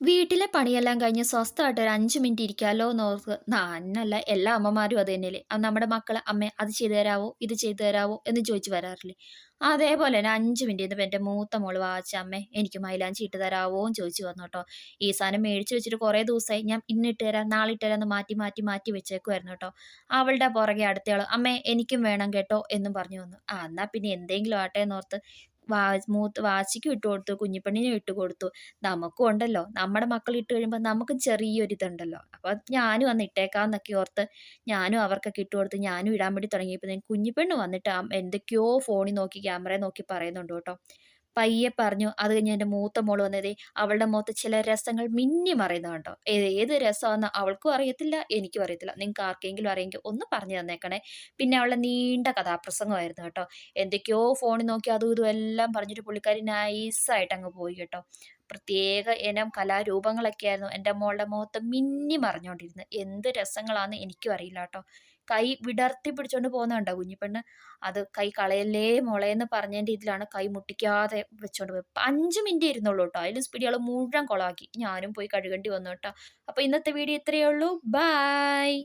വീട്ടിലെ പണിയെല്ലാം കഴിഞ്ഞ് സ്വസ്ഥമായിട്ട് ഒരു അഞ്ച് മിനിറ്റ് ഇരിക്കാമല്ലോ എന്ന് ഓർത്ത് നന്നല്ല എല്ലാ അമ്മമാരും അത് തന്നെയല്ലേ. നമ്മുടെ മക്കളെ അമ്മ അത് ചെയ്തു തരാവോ ഇത് ചെയ്തു തരാവോ എന്ന് ചോദിച്ചു വരാറില്ലേ? അതേപോലെ തന്നെ അഞ്ച് മിനിറ്റ് ഇന്നിപ്പോ എന്റെ മൂത്ത മോൾ വാച്ച അമ്മേ എനിക്ക് മൈലാഞ്ചി ഇട്ട് തരാവോ എന്ന് ചോദിച്ചു വന്നു കേട്ടോ. ഈ സാധനം മേടിച്ചു വെച്ചിട്ട് കുറേ ദിവസമായി ഞാൻ ഇന്നിട്ട് തരാം നാളെ ഇട്ട് തരാം എന്ന് മാറ്റി മാറ്റി മാറ്റി വെച്ചേക്കുമായിരുന്നു കേട്ടോ. അവളുടെ പുറകെ അടുത്തയാൾ അമ്മേ എനിക്കും വേണം കേട്ടോ എന്നും പറഞ്ഞു വന്നു. ആ എന്നാൽ പിന്നെ എന്തെങ്കിലും ആട്ടെ എന്നോർത്ത് വാ മൂത്ത് വാശിക്കും ഇട്ട് കൊടുത്തു കുഞ്ഞിപ്പെണ്ണിനും ഇട്ട് കൊടുത്തു. നമുക്കും ഉണ്ടല്ലോ. നമ്മുടെ മക്കൾ ഇട്ട് കഴിയുമ്പോൾ നമുക്കും ചെറിയൊരു ഇതുണ്ടല്ലോ അപ്പോൾ ഞാനും അന്ന് ഇട്ടേക്കാന്നൊക്കെ ഓർത്ത് ഞാനും അവർക്കൊക്കെ ഇട്ട് കൊടുത്ത് ഞാനും ഇടാൻ വേണ്ടി തുടങ്ങിയപ്പോൾ കുഞ്ഞിപ്പെണ്ണ് വന്നിട്ട് എന്തൊക്കെയോ ഫോണിൽ നോക്കി ക്യാമറയിൽ നോക്കി പറയുന്നുണ്ട് കേട്ടോ. പയ്യെ പറഞ്ഞു അത് കഴിഞ്ഞ് എന്റെ മൂത്ത മോൾ വന്നതേ അവളുടെ മുഖത്ത് ചില രസങ്ങൾ മിന്നി മറയുന്നത് കണ്ടോ? ഏത് രസമാണെന്ന് അവൾക്കും അറിയത്തില്ല എനിക്കും അറിയത്തില്ല. നിങ്ങൾക്ക് ആർക്കെങ്കിലും അറിയെങ്കിൽ ഒന്ന് പറഞ്ഞു തന്നേക്കണേ. പിന്നെ അവളുടെ നീണ്ട കഥാപ്രസംഗമായിരുന്നു കേട്ടോ. എന്തൊക്കെയോ ഫോണിൽ നോക്കി അതും ഇതും എല്ലാം പറഞ്ഞിട്ട് പുള്ളിക്കാരി നൈസായിട്ട് അങ്ങ് പോയി കേട്ടോ. പ്രത്യേക ഇനം കലാരൂപങ്ങളൊക്കെ ആയിരുന്നു എന്റെ മോളുടെ മുഖത്ത് മിന്നി മറിഞ്ഞുകൊണ്ടിരുന്നത്. എന്ത് രസങ്ങളാണെന്ന് എനിക്കും അറിയില്ല കേട്ടോ. കൈ വിടർത്തി പിടിച്ചോണ്ട് പോകുന്നുണ്ടോ കുഞ്ഞിപ്പെണ്ണ് അത് കൈ കളയല്ലേ മുളയെന്ന് പറഞ്ഞതിന്റെ ഇതിലാണ് കൈ മുട്ടിക്കാതെ വെച്ചോണ്ട് പോയി. അഞ്ച് മിനിറ്റ് ഇരുന്നുള്ളൂ കേട്ടോ. അതിലും സ്പീഡികൾ മുഴുവൻ കുളമാക്കി ഞാനും പോയി കഴുകേണ്ടി വന്നു കേട്ടോ. അപ്പോൾ ഇന്നത്തെ വീഡിയോ ഇത്രയേ ഉള്ളൂ. ബായ്